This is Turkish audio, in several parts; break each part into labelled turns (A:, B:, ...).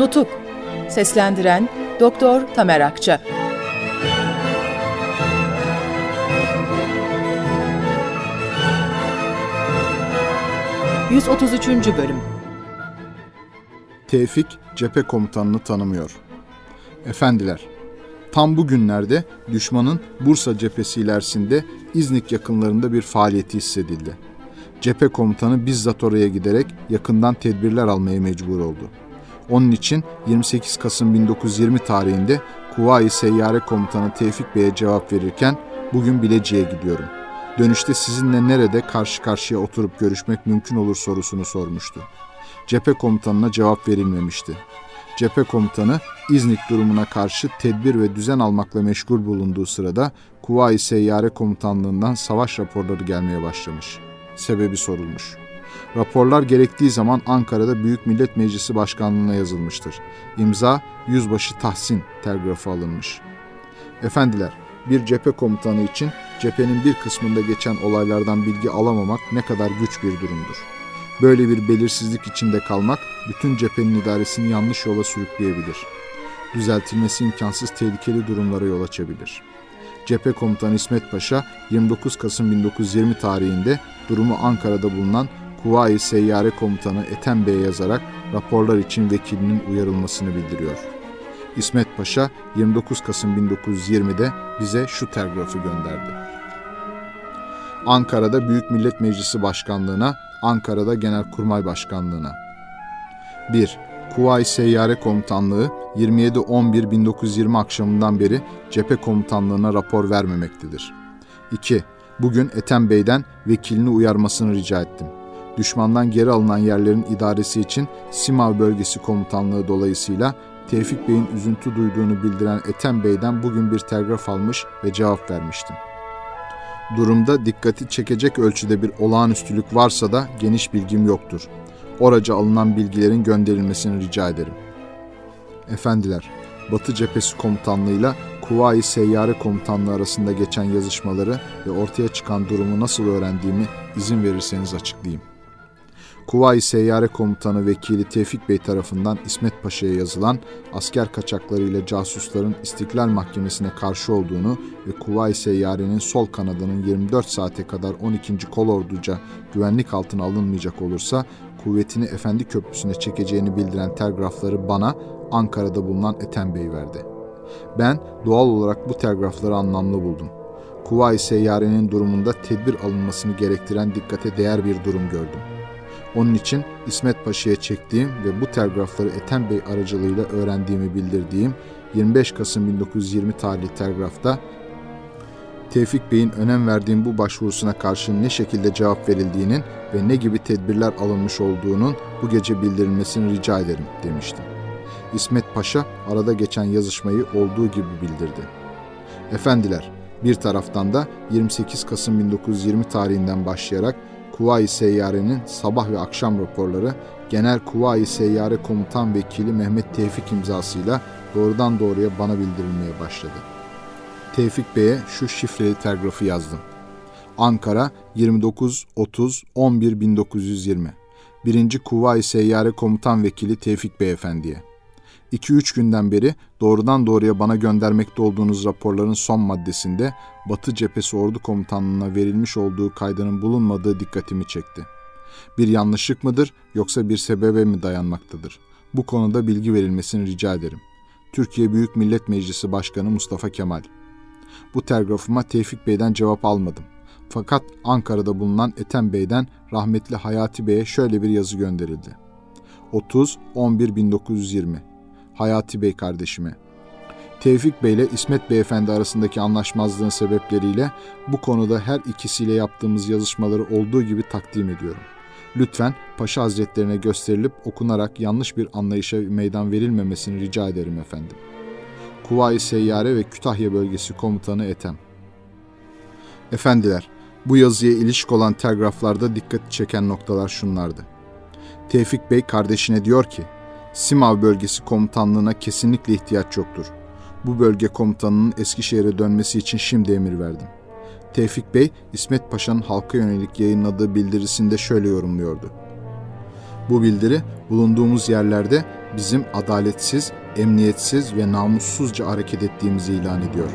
A: Nutuk Seslendiren Doktor Tamer Akça 133. Bölüm
B: Tevfik cephe komutanını tanımıyor. Efendiler, tam bu günlerde düşmanın Bursa cephesi ilerisinde İznik yakınlarında bir faaliyeti hissedildi. Cephe komutanı bizzat oraya giderek yakından tedbirler almaya mecbur oldu. Onun için 28 Kasım 1920 tarihinde Kuvayi Seyyare Komutanı Tevfik Bey'e cevap verirken bugün Bilecik'e gidiyorum. Dönüşte sizinle nerede karşı karşıya oturup görüşmek mümkün olur sorusunu sormuştu. Cephe komutanına cevap verilmemişti. Cephe komutanı İznik durumuna karşı tedbir ve düzen almakla meşgul bulunduğu sırada Kuvayi Seyyare Komutanlığından savaş raporları gelmeye başlamış. Sebebi sorulmuş. Raporlar gerektiği zaman Ankara'da Büyük Millet Meclisi Başkanlığı'na yazılmıştır. İmza Yüzbaşı Tahsin telgrafı alınmış. Efendiler, bir cephe komutanı için cephenin bir kısmında geçen olaylardan bilgi alamamak ne kadar güç bir durumdur. Böyle bir belirsizlik içinde kalmak bütün cephenin idaresini yanlış yola sürükleyebilir. Düzeltilmesi imkansız tehlikeli durumlara yol açabilir. Cephe komutanı İsmet Paşa 29 Kasım 1920 tarihinde durumu Ankara'da bulunan Kuvayi Seyyare Komutanı Ethem Bey'e yazarak raporlar için vekilinin uyarılmasını bildiriyor. İsmet Paşa 29 Kasım 1920'de bize şu telgrafı gönderdi. Ankara'da Büyük Millet Meclisi Başkanlığına, Ankara'da Genelkurmay Başkanlığına. 1. Kuvayi Seyyare Komutanlığı 27-11-1920 akşamından beri cephe komutanlığına rapor vermemektedir. 2. Bugün Ethem Bey'den vekilini uyarmasını rica ettim. Düşmandan geri alınan yerlerin idaresi için Simav Bölgesi Komutanlığı dolayısıyla Tevfik Bey'in üzüntü duyduğunu bildiren Ethem Bey'den bugün bir telgraf almış ve cevap vermiştim. Durumda dikkati çekecek ölçüde bir olağanüstülük varsa da geniş bilgim yoktur. Oraca alınan bilgilerin gönderilmesini rica ederim. Efendiler, Batı Cephesi Komutanlığı'yla Kuvayi Seyyare Komutanlığı arasında geçen yazışmaları ve ortaya çıkan durumu nasıl öğrendiğimi izin verirseniz açıklayayım. Kuvayi Seyyare Komutanı Vekili Tevfik Bey tarafından İsmet Paşa'ya yazılan asker kaçaklarıyla casusların İstiklal Mahkemesi'ne karşı olduğunu ve Kuvayi Seyyare'nin sol kanadının 24 saate kadar 12. Kolorduca güvenlik altına alınmayacak olursa kuvvetini Efendi Köprüsü'ne çekeceğini bildiren telgrafları bana Ankara'da bulunan Ethem Bey verdi. Ben doğal olarak bu telgrafları anlamlı buldum. Kuvayi Seyyare'nin durumunda tedbir alınmasını gerektiren dikkate değer bir durum gördüm. Onun için İsmet Paşa'ya çektiğim ve bu telgrafları Ethem Bey aracılığıyla öğrendiğimi bildirdiğim 25 Kasım 1920 tarihli telgrafta Tevfik Bey'in önem verdiğim bu başvurusuna karşın ne şekilde cevap verildiğinin ve ne gibi tedbirler alınmış olduğunun bu gece bildirilmesini rica ederim demiştim. İsmet Paşa arada geçen yazışmayı olduğu gibi bildirdi. Efendiler, bir taraftan da 28 Kasım 1920 tarihinden başlayarak Kuvayi Seyyare'nin sabah ve akşam raporları Genel Kuvayi Seyyare Komutan Vekili Mehmet Tevfik imzasıyla doğrudan doğruya bana bildirilmeye başladı. Tevfik Bey'e şu şifreli telgrafı yazdım. Ankara 29 30 11 1920 1. Kuvayi Seyyare Komutan Vekili Tevfik Beyefendi'ye 2-3 günden beri doğrudan doğruya bana göndermekte olduğunuz raporların son maddesinde Batı Cephesi Ordu Komutanlığı'na verilmiş olduğu kaydının bulunmadığı dikkatimi çekti. Bir yanlışlık mıdır yoksa bir sebebe mi dayanmaktadır? Bu konuda bilgi verilmesini rica ederim. Türkiye Büyük Millet Meclisi Başkanı Mustafa Kemal. Bu telgrafıma Tevfik Bey'den cevap almadım. Fakat Ankara'da bulunan Ethem Bey'den rahmetli Hayati Bey'e şöyle bir yazı gönderildi. 30 11 1920 Hayati Bey kardeşime. Tevfik Bey ile İsmet Beyefendi arasındaki anlaşmazlığın sebepleriyle bu konuda her ikisiyle yaptığımız yazışmaları olduğu gibi takdim ediyorum. Lütfen Paşa Hazretlerine gösterilip okunarak yanlış bir anlayışa meydan verilmemesini rica ederim efendim. Kuvayi Seyyare ve Kütahya Bölgesi Komutanı Ethem. Efendiler, bu yazıya ilişik olan telgraflarda dikkat çeken noktalar şunlardı. Tevfik Bey kardeşine diyor ki, Simav bölgesi komutanlığına kesinlikle ihtiyaç yoktur. Bu bölge komutanının Eskişehir'e dönmesi için şimdi emir verdim. Tevfik Bey, İsmet Paşa'nın halka yönelik yayınladığı bildirisinde şöyle yorumluyordu. Bu bildiri bulunduğumuz yerlerde bizim adaletsiz, emniyetsiz ve namussuzca hareket ettiğimizi ilan ediyor.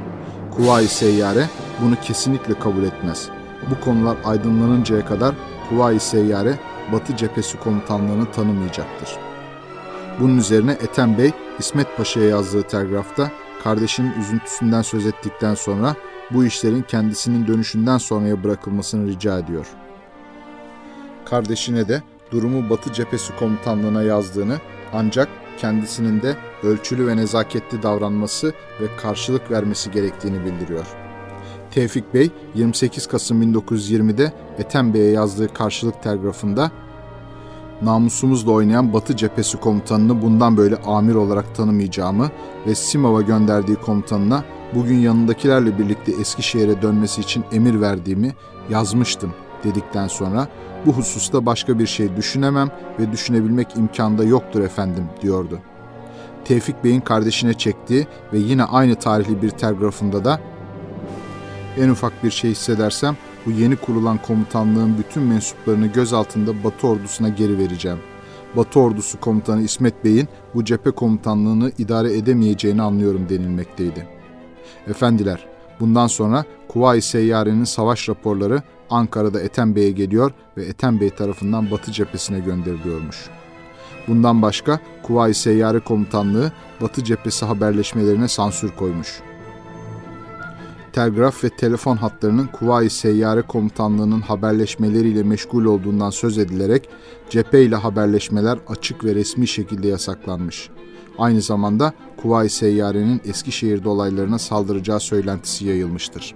B: Kuvayi Seyyare bunu kesinlikle kabul etmez. Bu konular aydınlanıncaya kadar Kuvayi Seyyare Batı Cephesi Komutanlığı'nı tanımayacaktır. Bunun üzerine Ethem Bey İsmet Paşa'ya yazdığı telgrafta kardeşinin üzüntüsünden söz ettikten sonra bu işlerin kendisinin dönüşünden sonraya bırakılmasını rica ediyor. Kardeşine de durumu Batı Cephesi Komutanlığı'na yazdığını ancak kendisinin de ölçülü ve nezaketli davranması ve karşılık vermesi gerektiğini bildiriyor. Tevfik Bey 28 Kasım 1920'de Ethem Bey'e yazdığı karşılık telgrafında namusumuzla oynayan Batı Cephesi Komutanını bundan böyle amir olarak tanımayacağımı ve Simav'a gönderdiği komutanına bugün yanındakilerle birlikte Eskişehir'e dönmesi için emir verdiğimi yazmıştım dedikten sonra bu hususta başka bir şey düşünemem ve düşünebilmek imkanda yoktur efendim diyordu. Tevfik Bey'in kardeşine çektiği ve yine aynı tarihli bir telgrafında da en ufak bir şey hissedersem bu yeni kurulan komutanlığın bütün mensuplarını göz altında Batı ordusuna geri vereceğim. Batı ordusu komutanı İsmet Bey'in bu cephe komutanlığını idare edemeyeceğini anlıyorum denilmekteydi. Efendiler, bundan sonra Kuvayi Seyyare'nin savaş raporları Ankara'da Ethem Bey'e geliyor ve Ethem Bey tarafından Batı cephesine gönderiliyormuş. Bundan başka Kuvayi Seyyare Komutanlığı Batı cephesi haberleşmelerine sansür koymuş telgraf ve telefon hatlarının Kuvayi Seyyare Komutanlığı'nın haberleşmeleriyle meşgul olduğundan söz edilerek cephe ile haberleşmeler açık ve resmi şekilde yasaklanmış. Aynı zamanda Kuvayi Seyyare'nin Eskişehir dolaylarına saldıracağı söylentisi yayılmıştır.